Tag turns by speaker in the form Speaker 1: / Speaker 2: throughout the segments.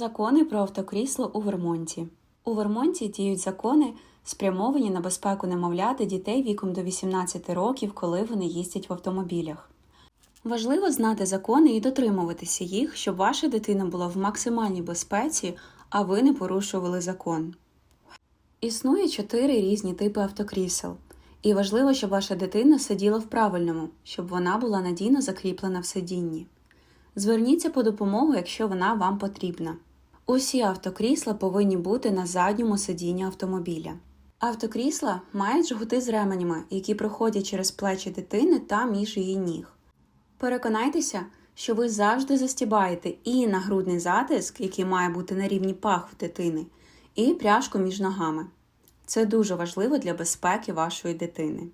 Speaker 1: Закони про автокрісло у Вермонті. У Вермонті діють закони, спрямовані на безпеку немовляти дітей віком до 18 років, коли вони їздять в автомобілях. Важливо знати закони і дотримуватися їх, щоб ваша дитина була в максимальній безпеці, а ви не порушували закон. Існує чотири різні типи автокрісел, і важливо, щоб ваша дитина сиділа в правильному, щоб вона була надійно закріплена в сидінні. Зверніться по допомогу, якщо вона вам потрібна. Усі автокрісла повинні бути на задньому сидінні автомобіля. Автокрісла мають жгути з ременями, які проходять через плечі дитини та між її ніг. Переконайтеся, що ви завжди застібаєте і нагрудний затиск, який має бути на рівні пах в дитини, і пряжку між ногами. Це дуже важливо для безпеки вашої дитини.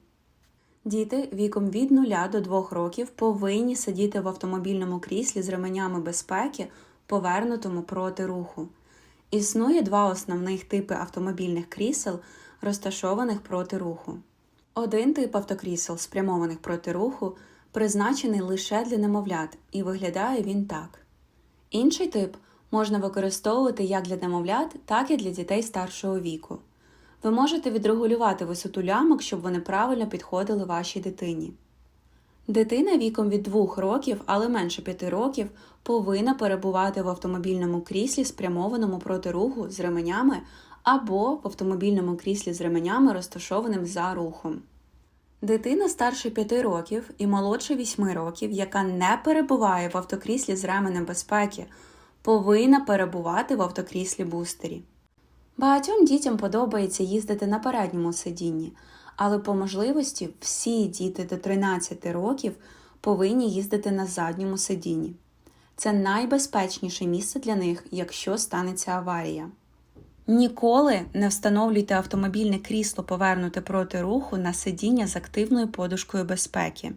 Speaker 1: Діти віком від 0 до 2 років повинні сидіти в автомобільному кріслі з ременями безпеки, повернутому проти руху. Існує два основних типи автомобільних крісел, розташованих проти руху. Один тип автокрісел, спрямованих проти руху, призначений лише для немовлят, і виглядає він так. Інший тип можна використовувати як для немовлят, так і для дітей старшого віку. Ви можете відрегулювати висоту лямок, щоб вони правильно підходили вашій дитині. Дитина віком від 2 років, але менше 5 років, повинна перебувати в автомобільному кріслі, спрямованому проти руху з ременями, або в автомобільному кріслі з ременями, розташованим за рухом. Дитина старше 5 років і молодше 8 років, яка не перебуває в автокріслі з ременем безпеки, повинна перебувати в автокріслі бустері. Багатьом дітям подобається їздити на передньому сидінні, але по можливості всі діти до 13 років повинні їздити на задньому сидінні. Це найбезпечніше місце для них, якщо станеться аварія. Ніколи не встановлюйте автомобільне крісло повернуте проти руху на сидіння з активною подушкою безпеки.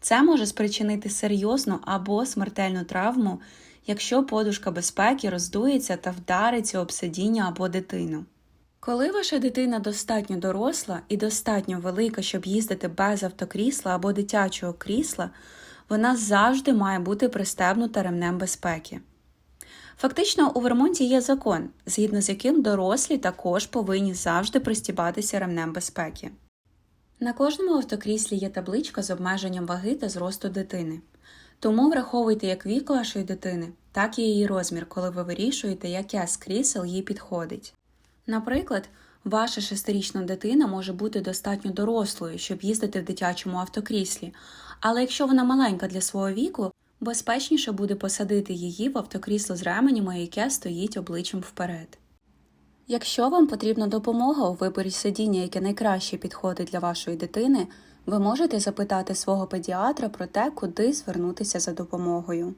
Speaker 1: Це може спричинити серйозну або смертельну травму, якщо подушка безпеки роздується та вдариться об сидіння або дитину. Коли ваша дитина достатньо доросла і достатньо велика, щоб їздити без автокрісла або дитячого крісла, вона завжди має бути пристебнута ремнем безпеки. Фактично, у Вермонті є закон, згідно з яким дорослі також повинні завжди пристібатися ремнем безпеки. На кожному автокріслі є табличка з обмеженням ваги та зросту дитини. Тому враховуйте як вік вашої дитини, так і її розмір, коли ви вирішуєте, яке з крісел їй підходить. Наприклад, ваша шестирічна дитина може бути достатньо дорослою, щоб їздити в дитячому автокріслі, але якщо вона маленька для свого віку, безпечніше буде посадити її в автокрісло з ременями, яке стоїть обличчям вперед. Якщо вам потрібна допомога у виборі сидіння, яке найкраще підходить для вашої дитини, ви можете запитати свого педіатра про те, куди звернутися за допомогою.